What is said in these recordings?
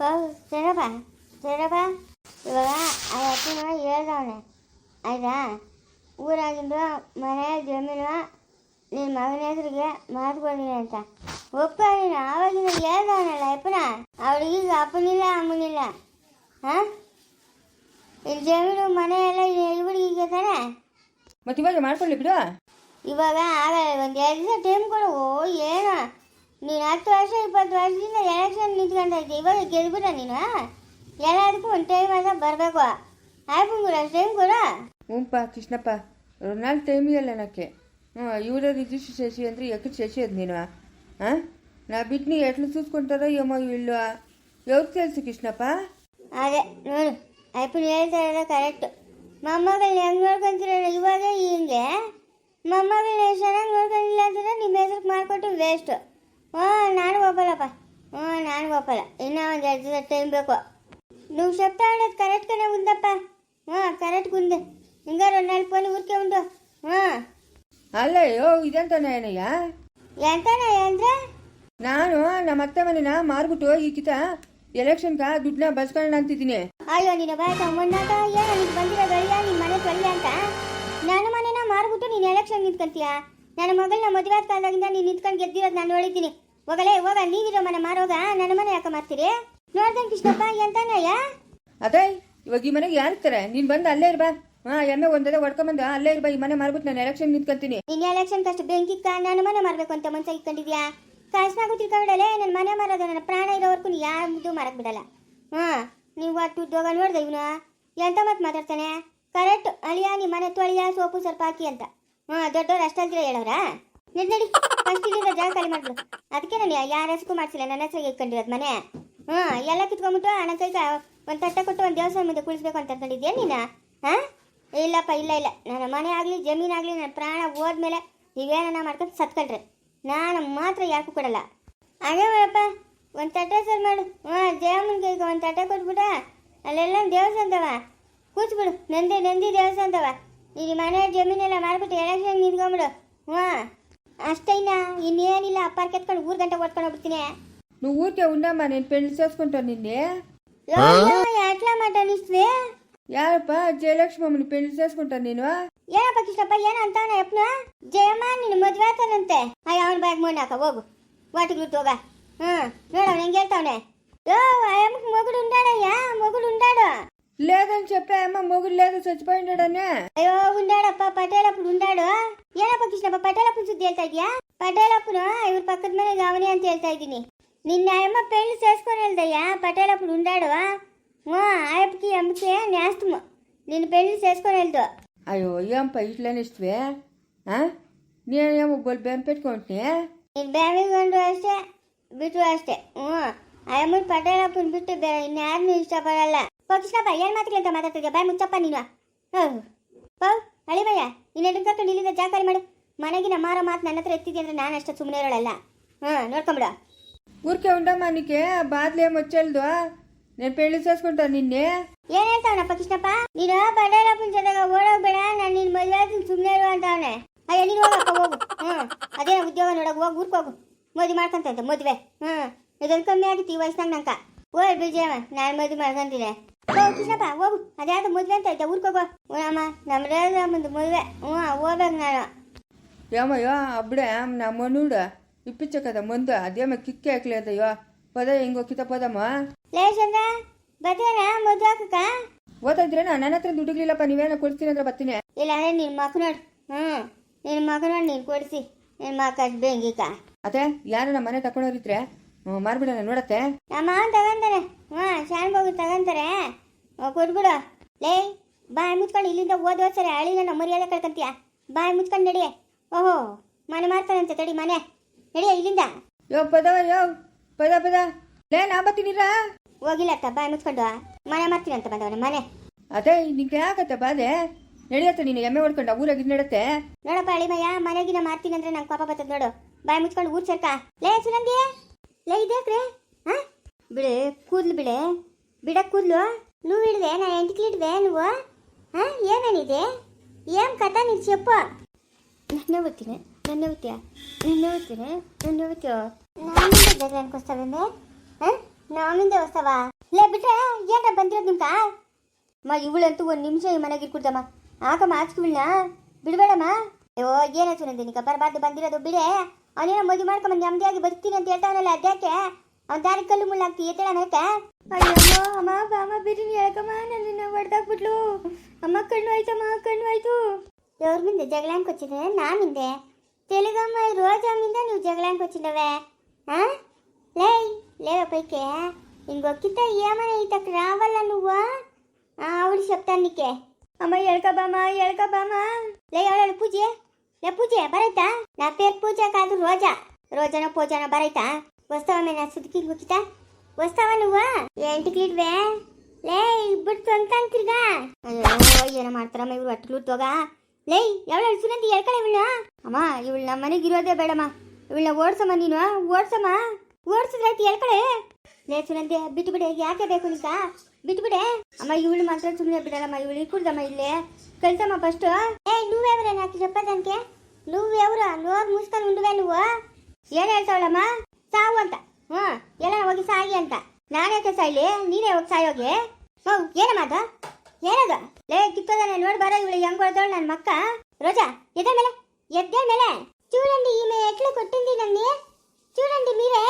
ಸರಪ್ಪ ಸರಪ್ಪ ಇವಾಗ ಆ ಅಪ್ಪನ ಹೇಳ್ದವನೆ ಆಯ್ತಾ ಊರಾಗಿಂದು ಮನೆ ಜಮೀನು ನಿನ್ನ ಮಗನ ಹೆಸರಿಗೆ ಮಾತ್ಕೊಡ್ತೀನಿ ಅಂತ ಒಪ್ಪಿನ ಆವಾಗಿಂದ ಹೇಳ್ದವನಲ್ಲ ಅಪ್ಪನ ಅವಳಿಗೆ ಅಪ್ಪನಿಲ್ಲ ಅಮ್ಮನಿಲ್ಲ ಹಾಂ ಇಲ್ಲಿ ಜಮೀನು ಮನೆ ಎಲ್ಲ ಇವಳಿಗೆ ತಾನೆ ಮತ್ತೆ ಇವಾಗ ಮಾಡ್ಕೊಳ್ಳಿ ಬಿಡು ಇವಾಗ ಆಗಲ್ಲ ಒಂದು ಎರಡು ದಿವಸ ಟೈಮ್ ಕೊಡು ಏನೋ ನೀನು ಹತ್ತು ವರ್ಷ ಇಪ್ಪತ್ತು ವರ್ಷದಿಂದ ಎಲೆಕ್ಷನ್ ನಿಂತ್ಕೊಂಡೈತಿ ಇವಾಗ ಗೆದ್ಬಿಟ್ಟ ನೀನು ಎಲ್ಲದಕ್ಕೂ ಒಂದು ಟೈಮ್ ಅಂತ ಬರಬೇಕು ಆಯ್ಪಂಗುರ ಟೈಮ್ ಕೊಡು ಹ್ಞೂಪ್ಪ ಕೃಷ್ಣಪ್ಪ ನಾನು ಟೈಮಿಯಲ್ಲ ನನಗೆ ಹ್ಞೂ ಇವರ ರಿಜಿಸ್ಟ್ರ್ ಶಶಿ ಅಂದರೆ ಎಕ್ಕದ ಶಶಿ ಅದು ನೀನು ಹಾಂ ನಾ ಬಿಟ್ಟು ಎಟ್ಲು ಸೂಸ್ಕೊಂತಾರೋ ಏಮೋ ಇಲ್ವಾ ಯಾವ್ದು తెలుసు ಕೃಷ್ಣಪ್ಪ ಅದೇ ನೋಡು ಅಯ್ಯಪ್ಪನ ಹೇಳ್ತಾ ಇರೋದು ಕರೆಕ್ಟು ಮೊಮ್ಮಗಳನ್ನ ಹೆಂಗೆ ನೋಡ್ಕೊಂತೀರ ಇವಾಗ ಹಿಂಗೆ ಮೊಮ್ಮಗಳನ್ನ ಎಷ್ಟು ಚೆನ್ನಾಗಿ ನೋಡ್ಕೊಂಡಿಲ್ಲ ಅಂತಂದ್ರೆ ನಿಮ್ಮ ಹೆಸ್ರಿಗೆ ಮಾಡಿಕೊಟ್ಟು ವೇಸ್ಟು ಹ್ಞೂ ನಾನು ಒಪ್ಪಲ್ಲಪ್ಪ ಹ್ಞೂ ನಾನು ಒಪ್ಪಲ್ಲ ಇನ್ನೂ ಒಂದು ಎರಡು ದಿವಸ ಟೈಮ್ ಬೇಕು నువ్వు చెప్తా ఉండేది కరెక్ట్గానే ఉందప్ప కరెక్ట్గా ఉంది ఇంకా రెండు నెలల పని ఊరికే ఉండు ಅಲ್ಲ ಯೋ ಇದಂತಾನೆ ಏನಯ್ಯ ఎంతనా ಅಂದ್ರೆ ನಾನು ನಮ್ಮ ಅತ್ತೆ ಮನೆನ ಮಾರ್ಬಿಟ್ಟು ಈ ಕಿತ ಎಲೆಕ್ಷನ್ಗ ದುಡ್ಡನ್ನ ಬಸ್ಕೊಳ್ಳೋಣ ಅಂತಿದ್ದೀನಿ ಅಯ್ಯೋ ನಿನ್ನ ಬಾಯ್ಕ ಮೊನ್ನಾಕ ಏನೋ ನಿನ್ ಬಂದಿರೋ ಗಳಿಯ ನಿನ್ ಮನೆ ತೊಳಿಯ ಅಂತ ನನ್ನ ಮನೆನ ಮಾರ್ಬಿಟ್ಟು ನೀನು ಎಲೆಕ್ಷನ್ ನಿಂತ್ಕೊಂತೀಯ ನನ್ನ ಮಗಳನ್ನ ಮದುವೆ ಆದ ಕಾಲದಾಗಿಂದ ನೀನು ನಿಂತ್ಕೊಂಡು ಗೆದ್ದಿರೋದು ನಾನು ನೋಡಿದ್ದೀನಿ ಹೋಗಲೇ ಹೋಗ ನೀವಿರೋ ಮನೆ ಮಾರೋಗ ನನ್ನ ಮನೆ ಯಾಕೆ ಮಾರ್ತೀರಿ? ನೋಡ್ದೆ ಕೃಷ್ಣಪ್ಪ ಎಂತಾನಯ್ಯ ಅದೇ ಇವಾಗ ಈ ಮನೆಗೆ ಯಾರು ಇರ್ತಾರೆ? ನೀನು ಬಂದು ಅಲ್ಲೇ ಇರ್ಬಾ. ಹಾ ಎಮ್ಮೆ ಒಂದೇ ಹೊಡ್ಕೊಂಡ್ ಬಂದ ಅಲ್ಲೇ ಇರ್ಬಾ ಈ ಮನೆ ಮಾರ್ಬಿಟ್ಟು ನಾನು ಎಲೆಕ್ಷನ್ ನಿಂತ್ಕೊಂತೀನಿ. ನಿನ್ನ ಎಲೆಕ್ಷನ್ ಕಷ್ಟ ಬೆಂಕಿಕ್ಕ ನನ್ನ ಮನೆ ಮಾರ್ಬೇಕು ಅಂತ ಮನ್ಸ ಇಟ್ಕೊಂಡಿದ್ಯಾ? ಕಾಸ್ನಾಗು ತಿಳ್ಕೊಬಿಡಲೆ ನನ್ನ ಮನೆ ಮಾರೋದು ನನ್ನ ಪ್ರಾಣ ಇರೋವರೆಗೂ ನೀ ಯಾರು ಮಾರಕ್ ಬಿಡಲ್ಲ. ಹಾ ನೀವು ಅಟ್ಟು ಉದ್ಯೋಗ ನೋಡ್ದೆ ಇವನು? ಎಂತ ಮತ್ತೆ ಮಾತಾಡ್ತಾನೆ? ಕರೆಕ್ಟ್ ಅಳಿಯ ನಿಮ್ಮ ಮನೆ ತೊಳಿಯ ಸೋಪು ಸ್ವಲ್ಪ ಹಾಕಿ ಅಂತ. ಹಾ ದೊಡ್ಡವ್ರು ಅಷ್ಟಲ್ದಿರ ಹೇಳೋರಾ ನಡಿ. ಫಸ್ಟ್ ಇಲ್ಲಿಂದ ಜಾಗ ಖಾಲಿ ಮಾಡ್ಬಿಡು. ಅದಕ್ಕೆ ನಾನು ಯಾರ ಹೆಸರು ಮಾಡ್ಸಿಲ್ಲ, ನನ್ನ ಹೆಸರಿಗೆ ಇಟ್ಕೊಂಡಿರೋದು ಮನೆ. ಹಾ ಎಲ್ಲ ಕಿತ್ಕೊಂಡ್ಬಿಟ್ಟು ನನ್ನ ಕೈ ಒಂದು ತಟ್ಟೆ ಕೊಟ್ಟು ಒಂದು ದೇವಸ್ಥಾನ ಮುಂದೆ ಕುಳಿಸ್ಬೇಕು ಅಂತ ಅನ್ಕೊಂಡಿದ್ಯಾ ನೀನು? ಹಾ? ಇಲ್ಲಪ್ಪ, ಇಲ್ಲ ಇಲ್ಲ. ನನ್ನ ಮನೆ ಆಗಲಿ ಜಮೀನಾಗಲಿ ನನ್ನ ಪ್ರಾಣ ಹೋದ್ಮೇಲೆ ನೀವೇನ ಮಾಡ್ಕೊಂಡು ಸತ್ಕೊಂಡ್ರೆ. ನಾನು ಮಾತ್ರ ಯಾಕೂ ಕೊಡಲ್ಲ. ಅದೇ ಮಾಡಪ್ಪ ಒಂದು ತಟ್ಟೆ ಸರ್ ಮಾಡು. ಹಾಂ ದೇವಮ್ಮನ ಕೈಗೆ ಒಂದು ತಟ್ಟೆ ಕೊಟ್ಬಿಟ ಅಲ್ಲೆಲ್ಲ ದೇವಸ್ಥಾನದವ ಕೂತ್ಬಿಡು, ನಂದಿ ನಂದಿ ದೇವಸ್ಥಾನದವ ಈ ಮನೆ, ಜಮೀನೆಲ್ಲ ಮಾರ್ಬಿಟ್ಟು ಎಲೆಕ್ಷನ್ ನಿಂತ್ಕೊಂಬಿಡು ಹಾಂ అష్టైనా ఈ నేనిలా పరికెత్తుకొని ఊరు గంట పట్టుకొని తినే. నువ్వు ఊరికే ఉందామా నేను పెళ్ళి చేసుకుంటాను నిన్నే. ఎట్లా మాట అనిస్తే? యారప్పా జయలక్ష్మమ్మని పెళ్ళి చేసుకుంటాను నేను. ఏనప్పా కృష్ణప్ప ఏనా అంతా ఎప్పుడా? జయమా నేను మొదలెడతానంతే అవి అవును బయట మోనాక ఓగు వాటి గుర్తుగా మేడం ఎంగెళ్తావునే ఓ ఆయన మొగుడు ఉండాడయ్యా మొగుడు ఉండాడు. లేదని చెప్పాయమ్మ మొగుడు లేదు చచ్చిపోయిండనే అయ్యో ఉండాడప్ప పటేలప్పుడు ఉండాడు ఏడప్ప కృష్ణప్ప పటేలప్పుడు చూసి తేల్తాయియా పటేలప్పుడు పక్కన మీద కావని అని తేల్తాయి నిన్న ఆయమ్మ పెళ్ళి చేసుకొని వెళ్తాయ్యా పటేలప్పుడు ఉండాడు. ఆయప్పకి అమ్మకి నేస్తము. నేను పెళ్ళి చేసుకొని వెళ్తా అయ్యో ఏం పైట్లని ఇస్తే నేనేమో గొల్ బెం పెట్టుకుంటే? నేను బ్యాంకు వేస్తే బిట్టు వేస్తే. అయ్యమ్మ పటేలప్పుడు బిట్టు నేను ఇష్టపడాలా? ಓ ಕೃಷ್ಣಪ್ಪ ಏನು ಅಂತ ಮಾತಾಡ್ತಿದ್ಯಾ? ಬಾಯ್ ಮುಚ್ಚಪ್ಪ ನೀನು. ಹಾ ಓ ಅಳಿ ಭಯ್ಯ ನೀನು ಕಟ್ಟು ಇಲ್ಲಿಂದ ಜಾಕಾರಿ ಮಾಡು. ಮನೆಗಿನ ಮಾರೋ ಮಾತು ನನ್ನ ಹತ್ರ ಎತ್ತಿದ್ದೆ ಅಂದರೆ ನಾನು ಅಷ್ಟು ಸುಮ್ಮನೆ ಇರೋಳಲ್ಲ. ಹಾಂ ನೋಡ್ಕೊಂಬಿಡ. ಊರ್ಕೆ ಉಂಡ ಮನಿಕೆ ಬಾದ್ಲೆ ಮುಚ್ಚಲ್ದು. ನಾನು ಪೇಳಿ ಸೇರಿಸ್ಕೊಂಡ ನಿನ್ನೆ. ಏನ್ ಹೇಳ್ತಾವನಪ್ಪ ಕೃಷ್ಣಪ್ಪ? ನೀನು ಬಂಡಾರಪ್ಪನ ಜೊತೆಗೆ ಓಡೋಗ್ಬೇಡ ನಾನು ನಿನ್ನ ಮದುವೆ ಆದ್ಮೇಲೆ ಸುಮ್ಮನೆ ಇರು ಅಂತ ಅವನೇ. ಅಯ್ಯ ನೀನು ಹೋಗಪ್ಪ ಹೋಗು. ಹ್ಞೂ ಅದೇ ಉದ್ಯೋಗ ನೋಡೋಕೆ ಹೋಗಿ ಊರ್ಕೋಗು ಮದುವೆ ಮಾಡ್ಕೊಂತ ಮದುವೆ. ಹ್ಞೂ ಇದೊಂದು ಕಮ್ಮಿ ಆಗಿತ್ತು ಈ ವಯಸ್ಸಿನಾಗ ನಂಗೆ. ಓಯ್ ಬಿಜಯಮ್ಮ ನಾನು ಮದುವೆ ಮಾಡ್ಕೊಂತೀನಿ. ಓ ಕೃಷ್ಣಪ್ಪ ಹೋಗು. ಅದ್ಯಾವುದು ಮದುವೆ ಅಂತ ಐತೆ ಊರ್ಕೋಬೋ ಹ್ಞೂಮ್ಮ ನಮ್ಮ ಮುಂದೆ ಮದುವೆ. ಹ್ಞೂ ಹೋಗ್ಬೇಕು ನಾನು. ಯಮ್ಮಯ್ಯೋ ಅಬ್ಡೆ ನಮ್ಮ ನೋಡು ಇಪ್ಪಿಚ್ಚಕದ ಮುಂದೆ ಅದೇಮ್ಮ ಕಿಕ್ಕೆ ಹಾಕ್ಲಿ ಅದಯ್ಯೋ ಪದ ಹಿಂಗೋ ಕಿತ ಪದಮ್ಮ. ಲೇ ಚಂದ್ರ ಬರ್ತೇನ ಮದುವೆ ಹಾಕಕ್ಕ? ಓದಿದ್ರೇನ ನನ್ನ ಹತ್ರ ದುಡ್ಡುಗಳಿಲ್ಲಪ್ಪ ನೀವೇನ ಕೊಡ್ತೀನಿ ಅಂದ್ರೆ ಬರ್ತೀನಿ. ಇಲ್ಲ ಅಂದ್ರೆ ನಿನ್ನ ಮಕ್ಕ ನೋಡು. ಹ್ಞೂ ನಿನ್ನ ಮಕ್ಕ ನೋಡಿ ನೀನು ಕೊಡಿಸಿ. ನಿನ್ನ ಮಕ್ಕ ಬೆಂಗಿಕ ಅದೇ ಯಾರು ನಮ್ಮ ಮನೆ ತಗೊಂಡೋರಿದ್ರೆ ಮಾರ್ಬಿಡೋಣ ನೋಡತ್ತೆ? ನಮ್ಮ ಮಾವನ್ ತಗೊಂತಾರೆ. ಹಾ ಶಾನ್ ಹೋಗಿ ತಗೊಂತಾರೆ. ಓ ಕೊಟ್ಬಿಡು. ಲೇ ಬಾಯ್ ಮುಚ್ಕೊಂಡು ಇಲ್ಲಿಂದ ಓದ್ ಸರಿ ಹಳ್ಳಿನ ನಮ್ಮ ಮರ್ಯಾದೆ ಕಳ್ಕಂತೀಯ? ಬಾಯ್ ಮುಚ್ಕೊಂಡು ನಡಿಯೆ. ಓಹೋ ಮನೆ ಮಾಡ್ತಾನಂತೆ ತಡಿ ಮನೆ. ನಡಿಯ ಇಲ್ಲಿಂದ? ಯೋ ಪದ ಯೋ ಪದ ಪದ. ಲೇ ನಾ ಬರ್ತೀನಿರ? ಹೋಗಿಲ್ಲ ಅತ್ತ ಬಾಯ್ ಮುಚ್ಕೊಂಡು ಮನೆ ಮಾಡ್ತೀನಿ ಅಂತ ಬಂದವನೆ ಮನೆ. ಅದೇ ನಿಂಗೆ ಯಾಕತ್ತ ಬಾದೆ ನಡೆಯತ್ತೆ ನೀನು ಎಮ್ಮೆ ಹೊಡ್ಕೊಂಡು ಊರಾಗಿ ನಡತ್ತೆ. ನೋಡಪ್ಪ ಅಳಿಮಯ್ಯ ಮನೆಗಿನ ಮಾಡ್ತೀನಿ ಅಂದ್ರೆ ನಂಗೆ ಪಾಪ ಬರ್ತದೆ ನೋಡು. ಬಾಯ್ ಮುಚ್ಕೊಂಡು ಊರ್ ಸೇರ್ಕ. ಲೇ ಸುನಂದಿ! ಲೇ ಇದೇಕ್ರೆ ಹಾ ಬಿಡೆ ಕೂದ್ಲು ಬಿಡೆ ಬಿಡ ಕೂದ್ಲು నువ్వు ಹಿಡ್ದೆ ನಾ ಎಂಟಿಗೆ ಹಿಡ್ದೆ నువ్వు ಹಾ ಏನೇನಿದೆ ಏನ್ ಕಥ ನೀನು చెప్పు నన్ను వచ్చి నన్ను వచ్చా నన్ను వచ్చి నన్ను వచ్చా ನಾನು ಜಗಳ ಅನ್ಕೋಸ್ತಾವೆ ನಮ್ಮಿಂದ ಹೊಸವ ಲೇ ಬಿಟ್ರೆ ಏನ್ರ ಬಂದಿರೋದು ನಿಮ್ಕ ಅಮ್ಮ ಇವಳಂತೂ ಒಂದು ನಿಮಿಷ ಈ ಮನೆಗೆ ಇಟ್ಕೊಡ್ತಮ್ಮ ಆಕಮ್ಮ ಆಚ್ಕಿವಿಳ್ನ ಬಿಡ್ಬೇಡಮ್ಮ ಅಯ್ಯೋ ಏನಾಯ್ತು ನಂದು ನಿಕ ಬರಬಾರ್ದು ಬಂದಿರೋದು ಬಿಡೆ ಅವನೇನೋ ಮದುವೆ ಮಾಡ್ಕೊಂಬಂದು ನೆಮ್ಮದಿಯಾಗಿ ಬರ್ತೀನಿ ಅಂತ ಹೇಳ್ತಾವನಲ್ಲ ಅದ್ಯಾಕೆ ಅವ್ನ ದಾರಿ ಕಲ್ಲು ಮುಳ್ಳಾಗ್ತಿ ಎತ್ತೇಳ ನನಗೆ ಅಯ್ಯೋ ಅಮ್ಮ ಬಾಮ ಬಿರಿನಿ ಹೇಳ್ಕಮ್ಮ ನನ್ನನ್ನು ಹೊಡೆದಾಕ್ಬಿಟ್ಲು ಅಮ್ಮ ಕಣ್ಣು ಆಯ್ತಮ್ಮ ಕಣ್ಣು ಆಯ್ತು ಅವ್ರ ಮುಂದೆ ಜಗಳ ಅನ್ಕೊಚ್ಚಿದ್ರೆ ನಾ ಹಿಂದೆ ತೆಲುಗಮ್ಮ ರೋಜಾಮಿಂದ ನೀವು ಜಗಳ ಅನ್ಕೊಚ್ಚಿನವೆ ಹಾ ಲೇ లే పైకే ఇంకొక్కిత ఏమైనా ఇతకు రావాలా నువ్వు ఆవిడ చెప్తాను నీకే అమ్మ ఎడకబామా ఎడకబామా లే ఎవరు పూజ ಲೇ ಪೂಜೆ, ಬರೈತಾ? ನಾ ಪೇರ್ ಪೂಜೆ ಕಾದು ರೋಜಾ. ರೋಜಾನ ಪೂಜಾನ ಬರೈತಾ? ವಸ್ತವ ಮೇಲೆ ಸುದ್ಕಿಗೆ ಹೋಗಿತಾ ವಸ್ತವ ನೀವು ಎಂಟಿಕ್ಲಿಡ್ವೆ ಲೇ ಬಿಡ್ತು ಅಂತ ಅಯ್ಯೋ, ಏನೋ ಮಾಡ್ತಾರಮ್ಮ ಇವ್ರು ಅಟ್ಲು ತೋಗ ಲೇ ಯಾವಳ ಸುನಂದಿ ಹೇಳ್ಕಳೆ ಇವಳ ಅಮ್ಮ, ಇವಳು ನಮ್ಮ ಮನೆಗೆ ಇರೋದೇ ಬೇಡಮ್ಮ. ಇವಳನ್ನ ಓಡ್ಸಮ್ಮ ನೀನು, ಓಡ್ಸಮ್ಮ. ಓಡ್ಸಿದ್ರೆ ಹೇಳ್ಕಳೆ. ಲೇ ಸುನಂದಿ, ಬಿಟ್ಟು ಬಿಡಿ, ಯಾಕೆ ಬೇಕು ನೀಕಾ ಬಿಟ್ಟು ಬಿಡೆ ಅಮ್ಮ ಇವಳು ಮಾತ್ರ ಸುಮ್ಮನೆ ಬಿಡಲ್ಲಮ್ಮ ಇವಳು ಇಕ್ಕುಡ್ದಮ್ಮ ಇಲ್ಲೇ ಕಳ್ಸಮ್ಮ ಫಸ್ಟ್ ಏ నువ్వెవరా నాకు చెప్పదంటే నువ్వెవరు నోరు మూసుకొని ఉండువే నువ్వు ಏನ್ ಹೇಳ್ತಾವಳಮ್ಮ ಸಾವು ಅಂತ ಹ್ಞೂ ಎಲ್ಲ ಹೋಗಿ ಸಾಯಿ ಅಂತ ನಾನ್ಯಾಕೆ ಸಾಯ್ಲಿ ನೀನೇ ಹೋಗಿ ಸಾಯೋಗಿ ಹ್ಞೂ ಏನಮ್ಮ ಅದು ಏನದು ಲೇ ಕಿತ್ತೋದಾನೆ ನೋಡ್ ಬಾರ ಇವಳು ಹೆಂಗ್ ಹೊಡೆದವಳು ನನ್ನ ಮಕ್ಕ ರೋಜಾ ಎದ್ದ ಮೇಲೆ ఎద్దే ಮೇಲೆ చూడండి ఈమె ఎట్లా కొట్టింది నన్ను చూడండి మీరే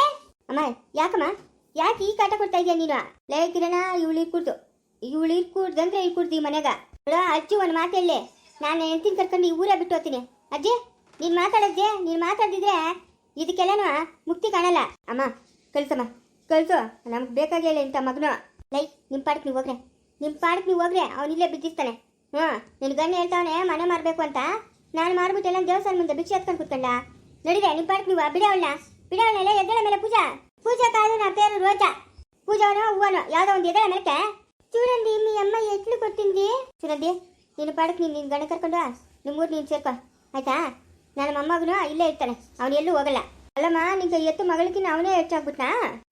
అమ్మ ಯಾಕಮ್ಮ ಯಾಕೆ ಈ ಕಾಟ ಕೊಡ್ತಾ ಇದೆಯಾ ನೀನು? ಲೇ ಕಿರಣ, ಇವಳು ಇರ್ಕೂಡ್ದು ಇವಳು ಇರ್ಕೂಡ್ದಂದ್ರೆ ಇರ್ಕೂಡ್ದು ಈ ಮನೆಗ. ಅಜ್ಜಿ ಒಂದು ಹೇಳಿ ನಾನು ಹೆಂಡ್ತೀನಿ ಕರ್ಕೊಂಡು ಈ ಊರೇ ಬಿಟ್ಟು ಹೋಗ್ತೀನಿ. ಅಜ್ಜಿ, ನೀನು ಮಾತಾಡಜ್ಜೆ ನೀನು ಮಾತಾಡಿದ್ರೆ ಇದಕ್ಕೆಲ್ಲನೂ ಮುಕ್ತಿ ಕಾಣಲ್ಲ. ಅಮ್ಮ ಕಳ್ಸಮ್ಮ ಕಳ್ಸು ನಮ್ಗೆ ಬೇಕಾಗಿಲ್ಲ ಇಂಥ ಮಗನು. ಲೈ ನಿಮ್ಮ ಪಾಡಕ್ಕೆ ನೀವು ಹೋಗ್ರೆ. ನಿಮ್ಮ ಪಾಡಕ್ಕೆ ನೀವು ಹೋಗ್ರೆ ಅವನಿಲ್ಲೇ ಬಿದ್ದಿರ್ತಾನೆ ಹ್ಞೂ ನಿನ್ನ ಗಣ್ಣ ಹೇಳ್ತಾವನೆ, ಮನೆ ಮಾರಬೇಕು ಅಂತ. ನಾನು ಮಾರ್ಬಿಟ್ಟೆಲ್ಲ ದೇವಸ್ಥಾನ ಮುಂದೆ ಭಿಕ್ಷೆ ಎತ್ಕೊಂಡು ಕೂತ್ಕೊಂಡ ನಡಿದೆ ನಿಮ್ಮ ಪಾಡಕ್ಕೆ ನೀವು ಬಿಡವಳ್ಳ ಬಿಡವಳ್ಳ ಎದ್ದಳ ಮೇಲೆ ಪೂಜಾ. పూజ కాదు నా పేరు రోజా పూజనో ఉవ్వనో యాదో ఉంది ఎదల మెలక చూడండి మీ అమ్మ ఎట్లు కొట్టింది చూడండి నేను పాడకు ನೀನು ನಿನ್ನ ಗಂಡ ಕರ್ಕೊಂಡು ನಿಮ್ಮೂರು ನೀನು ಸೇರ್ಕೊ ಆಯ್ತಾ ನನ್ನ ಮೊಮ್ಮಗನು ಇಲ್ಲೇ ಇರ್ತಾನೆ ಅವನು ಎಲ್ಲೂ ಹೋಗಲ್ಲ ಅಲ್ಲಮ್ಮ ನಿಂಗೆ ಎತ್ತು ಮಗಳಿಗಿನ ಅವನೇ ಹೆಚ್ಚಾಗ್ಬಿಟ್ನಾ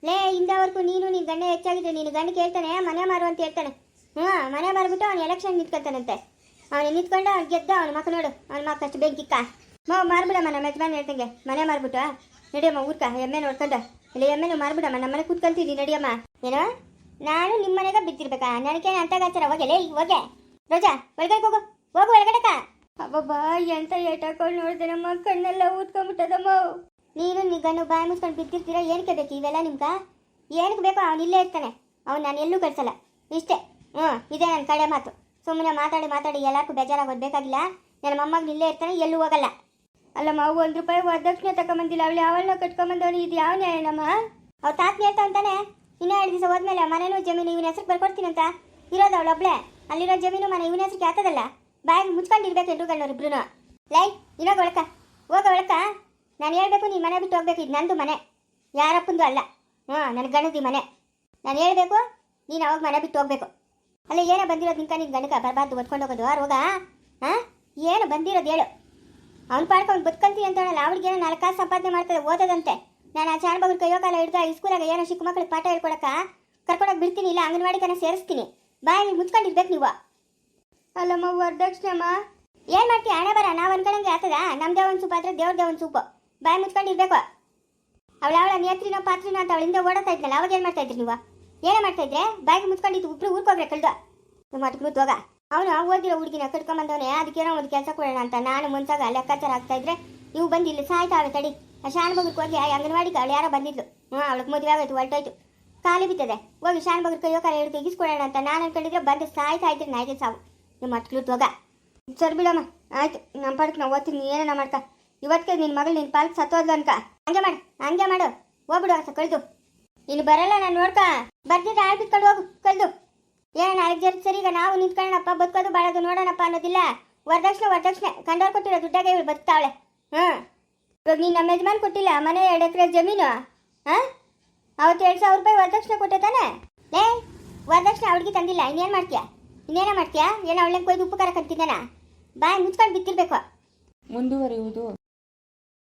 ಲೇ ಇಂದವರೆಗೂ ನೀನು ನಿನ್ನ ಗಂಡ ಹೆಚ್ಚಾಗಿದ್ರೆ ನಿನ್ನ ಗಂಡ ಕೇಳ್ತಾನೆ ಮನೆ ಮಾರು ಅಂತ ಹೇಳ್ತಾನೆ ಹ್ಞೂ ಮನೆ ಮಾರ್ಬಿಟ್ಟು ಅವ್ನು ಎಲೆಕ್ಷನ್ ನಿಂತ್ಕೊಂತಾನಂತೆ ಅವನು ನಿಂತ್ಕೊಂಡು ಅವ್ನು ಗೆದ್ದ ಅವನ ಮಕ್ಕ ನೋಡು ಅವನ ಮಕ್ಕ ಅಷ್ಟು ಬೆಂಕಿಕ್ಕ ಮಾವು ಮಾರ್ಬಿಡಮ್ಮ ನಮ್ಮ ಯಜಮಾನ್ ಹೇಳ್ತಂಗೆ ಮನೆ ಮಾರ್ಬಿಟ್ಟು ನಡಿಯಮ್ಮ ಊರ್ಕ ಎಮ್ಮೆ ನೋಡ್ಕೊಂಡು ಇಲ್ಲ ಎಮ್ಮೆನು ಮಾರ್ಬಿಡಮ್ಮ. ನಮ್ಮ ಮನೆ ಕೂತ್ಕೊಂತೀನಿ ನಡಿಯಮ್ಮ ಏನೋ? ನಾನು ನಿಮ್ಮ ಮನೆಗೆ ಬಿದ್ದಿರ್ಬೇಕಾ? ನನಗೆ ಅಂತ ಗಾಚಾರ ಹೋಗೆ. ಲೇ ಹೋಗೆ. ರೋಜಾ ಒಳಗಡೆ ಹೋಗು ಹೋಗು ಒಳಗಡೆಕ ಅಬ್ಬಬ್ಬಾ ಎಂತ ಏಟಾಕೊಂಡು ನೋಡಿದೆ ನಮ್ಮ ಕಣ್ಣೆಲ್ಲ ಊದ್ಕೊಂಡ್ಬಿಟ್ಟದಮ್ಮ. ನೀನು ನಿಗನ್ನು ಬಾಯಿ ಮುಚ್ಕೊಂಡು ಬಿದ್ದಿರ್ತೀರಾ? ಏನಕ್ಕೆ ಬೇಕು ಇವೆಲ್ಲ ನಿಮ್ಗ? ಏನಕ್ಕೆ ಬೇಕೋ? ಅವನು ಇಲ್ಲೇ ಇರ್ತಾನೆ. ಅವ್ನು ನಾನು ಎಲ್ಲೂ ಕಳ್ಸಲ್ಲ ಇಷ್ಟೇ. ಹ್ಞೂ ಇದೇ ನನ್ನ ಕಡೆ ಮಾತು. ಸುಮ್ಮನೆ ಮಾತಾಡಿ ಮಾತಾಡಿ ಎಲ್ಲರಿಗೂ ಬೇಜಾರಾಗೋದು ಬೇಕಾಗಿಲ್ಲ. ನನ್ನ ಮೊಮ್ಮಗನು ಇಲ್ಲೇ ಇರ್ತಾನೆ ಎಲ್ಲೂ ಹೋಗಲ್ಲ. ಅಲ್ಲಮ್ಮ ಅವು ಒಂದು ರೂಪಾಯಿ ವರದಕ್ಷಿಣೆ ತಗೊಂಬಂದಿಲ್ಲ ಅವಳು ಯಾವಳನ್ನ ಕಟ್ಕೊಂಬಂದವಳು ಇದು ಯಾವ ನ್ಯಾಯನಮ್ಮ ಅವ್ರ ತಾತನ ಹೇಳ್ತಾ ಅಂತಾನೆ? ಇನ್ನೂ ಎರಡು ದಿವಸ ಹೋದ್ಮೇಲೆ ಮನೆನೂ ಜಮೀನು ಇವನ ಹೆಸರು ಬರ್ಕೊಡ್ತೀನಿ ಅಂತ. ಇರೋದು ಅವಳು ಒಬ್ಳೆ. ಅಲ್ಲಿರೋ ಜಮೀನು ಮನೆ ಇವನ ಹೆಸರಿಗೆ ಆಗ್ತದಲ್ಲ ಬಾಯಿಗೆ ಮುಚ್ಕೊಂಡಿರ್ಬೇಕು ಎಲ್ರು ಗಣ್ಣವ್ರು ಲೈ, ಇವಾಗ ಒಳಕ. ಹೋಗ ಒಳಕ. ನಾನು ಹೇಳಬೇಕು, ನೀನು ಮನೆ ಬಿಟ್ಟು ಹೋಗ್ಬೇಕು. ಇದು ನಂದು ಮನೆ. ಯಾರಪ್ಪಂದು ಅಲ್ಲ. ಹ್ಞೂ ನನ್ನ ಗಣದಿ ಮನೆ. ನಾನು ಹೇಳಬೇಕು, ನೀನು ಅವಾಗ ಮನೆ ಬಿಟ್ಟು ಹೋಗ್ಬೇಕು. ಅಲ್ಲ, ಏನೋ ಬಂದಿರೋದು ನಿಂಕ ನಿನ್ನ ಗಣಕ ಬರಬಾರ್ದು ಒತ್ಕೊಂಡು ಹೋಗೋದು. ರೋಗ ಹಾಂ? ಏನು ಬಂದಿರೋದು ಹೇಳು. ಅವ್ನು ಪಾಡ್ಕೊಂಡು ಬದುಕಂತೀನಿ ಅಂತ ಹೇಳಲ್ಲ ಅವ್ಳಿಗೇನೋ ನಾಲ್ಕು ಕಾಸು ಸಂಪಾದನೆ ಮಾಡ್ತಾರೆ, ಓದೋದಂತೆ. ನಾನು ಆ ಚಾಣಬಗ್ರ ಕೈಯೋ ಕಾಲ ಈ ಸ್ಕೂಲಾಗ ಏನೋ ಚಿಕ್ಕ ಮಕ್ಳಿಗೆ ಪಾಠ ಹೇಳ್ಕೊಡಕ ಕರ್ಕೊಂಡೋಗಿ ಬಿಡ್ತೀನಿ, ಇಲ್ಲ ಅಂಗನವಾಡಿ ಕನ ಸೇರಿಸ್ತೀನಿ ಬಾಯಿ ಮುಚ್ಕೊಂಡಿರ್ಬೇಕು ನೀವು. ಅಲ್ಲಮ್ಮ ವರದಕ್ಷಿಣಮ್ಮ ಏನು ಮಾಡ್ತೀಯ ಹಣೆ ಬರ, ನಾವು ಅನ್ಕೊಂಡಂಗೆ ಆತದ ನಮ್ದೇ ಒಂದು ಸೂಪ್ ಆದ್ರೆ ದೇವ್ರದೇ ಒಂದು ಸೂಪು. ಬಾಯಿ ಮುಚ್ಕೊಂಡಿರ್ಬೇಕು. ಅವಳ ಅವಳ ನೇತ್ರಿನೋ ಪಾತ್ರಿನೋ ಅಂತ ಅವಳಿಂದ ಓಡಾಡ್ತಾ ಇದ್ನಲ್ಲ, ಅವಾಗ ಏನು ಮಾಡ್ತಾ ಇದ್ರಿ ನೀವು? ಏನೇ ಮಾಡ್ತಾ ಇದ್ರೆ? ಬಾಯಿಗೆ ಮುಚ್ಕೊಂಡಿದ್ದು ಉಬ್ರು ಊರ್ಕೋಗ್ರೆ ಕಳ್ದು. ನಿಮ್ಮ ಮಟ್ಗಳು ಹೋಗ ಅವನು ಹೋಗಿರೋ ಹುಡುಗಿನ ಕಟ್ಕೊಂಬಂದವನೇ ಅದಕ್ಕೇನೋ ಒಂದು ಕೆಲಸ ಕೊಡೋಣ ಅಂತ. ನಾನು ಮುಂಚಾಗ ಲೆಕ್ಕಾಚಾರ ಆಗ್ತಾ ಇದ್ರೆ, ಇವು ಬಂದು ಇಲ್ಲಿ ಸಾಯ್ತಾವಳೆ ತಡಿ. ಆ ಶಾನ್ ಬಗ್ರಕ್ಕೆ ಹೋಗಿ ಅಂಗನವಾಡಿ ಅವಳು ಯಾರೋ ಬಂದಿದ್ಲು. ಹ್ಞೂ ಅವಳಿಗೆ ಮದುವೆ ಆಗೋಯ್ತು, ಹೊರಟೋಯ್ತು. ಖಾಲಿ ಬಿತ್ತದೆ ಹೋಗಿ ಶಾನ್ ಬಗ್ರ ಕೈಯೋ ಕಾಲ ಹಿಡಿದು ತೆಗಿಸ್ಕೊಡೋಣ ಅಂತ ನಾನು ಅನ್ಕೊಂಡಿದ್ರೆ ಬಂದು ಸಾಯ್ತಾ ಇದ್ರೆ ನಾಯಿಗೆ ಸಾವು. ನಿಮ್ಮ ಮಕ್ಕಳು ತೋಗ ಸರಿ ಬಿಡಮ್ಮ, ಆಯ್ತು. ನಮ್ಮ ಪಾಡಕ್ಕೆ ನಾವು ಓದ್ತೀನಿ ಏನೋ ಮಾಡ್ತಾ ಇವತ್ತಿಗೆ ನಿನ್ನ ಮಗಳು ನಿನ್ನ ಪಾಲ್ ಸತ್ತೋದ್ಲು ಅನ್ಕ. ಹಂಗೆ ಮಾಡು ಹಂಗೆ ಮಾಡು. ಹೋಗ್ಬಿಡು ಅಂತ ಕಳ್ದು. ಇನ್ನು ಬರಲ್ಲ, ನಾನು ನೋಡ್ಕ. ಬರ್ದಿದ್ರೆ ಆಳ್ ಬಿಟ್ಕೊಂಡು ಹೋಗು, ಕಳ್ದು. ಏನ ನಾಲ್ಕು ಜನ ಸರಿ, ಈಗ ನಾವು ನಿಂತ್ಕೊಳ್ಳೋಣಪ್ಪ, ಬದುಕೋದು ಬಾಳೋದು ನೋಡೋಣಪ್ಪ ಅನ್ನೋದಿಲ್ಲ. ವರದಕ್ಷಿಣೆ ವರದಕ್ಷಿಣೆ, ಕಂಡವ್ರು ಕೊಟ್ಟಿರೋ ದುಡ್ಡಾಗೆ ಇವಳು ಬದುಕ್ತಾವಳೆ. ಹಾಂ. ಇವಾಗ ನೀನು ನಮ್ಮ ಯಜಮಾನ್ ಕೊಟ್ಟಿಲ್ಲ, ಮನೆ ಎರಡು ಎಕರೆ ಜಮೀನು. ಹಾಂ? ಅವತ್ತು ಎರಡು ಸಾವಿರ ರೂಪಾಯಿ ವರದಕ್ಷಿಣೆ ಕೊಟ್ಟೆ ತಾನೆ? ಲೇ, ವರದಕ್ಷಿಣೆ ಅವಳಿಗೆ ತಂದಿಲ್ಲ, ಇನ್ನೇನು ಮಾಡ್ತೀಯಾ? ಇನ್ನೇನೋ ಮಾಡ್ತೀಯಾ? ಏನು ಅವಳೆ ಕೊಯ್ದು ಉಪಕಾರ ಕಂತಿದ್ದಾನ ಬಾಯ್, ಮುಚ್ಕೊಂಡು ಬಿತ್ತಿರ್ಬೇಕು ಮುಂದುವರಿಯುವುದು